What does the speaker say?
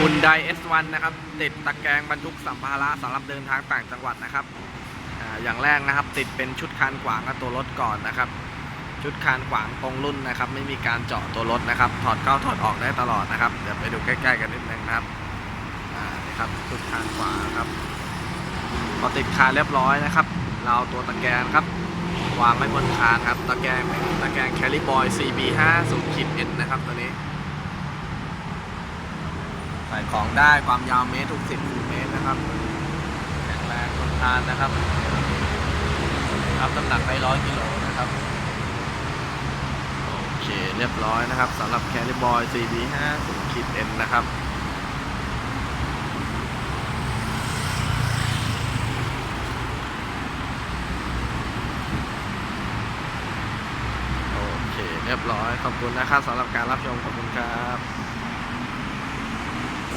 หุ่นได S1 นนะครับ ติดตะแกรงบรรทุกสัมภาระสำหรับเดินทางต่างจังหวัดนะครับออย่างแรกนะครับ ติดเป็นชุดคานขวางกับตัวรถก่อนนะครับ ชุดคานขวางตรงรุ่นนะครับ ไม่มีการเจาะตัวรถนะครับ ถอดเข้าถอดออกได้ตลอดนะครับ เดี๋ยวไปดูใกล้ๆกันนิดนึงนะครับนี่ครับชุดคานขวางครับพอติดคานเรียบร้อยนะครับ เราตัวตะแกรงครับวางไว้บนคานครับ ตะแกรงเป็นตะแกรงแคลิบอย CB5 0ขีด N นะครับตัวนี้ ส่ของได้ความยาวเมตรทุกสิบเมตรนะครับแข็งแรงทนทานนะครับรับน้ำหนักได้ร้อยกิโลนะครับโอเคเรียบร้อยนะครับสำหรับแคลิบอย CB5 0ขีด N นะครับโอเคเรียบร้อย ขอบคุณนะครับสำหรับการรับชม ขอบคุณครับ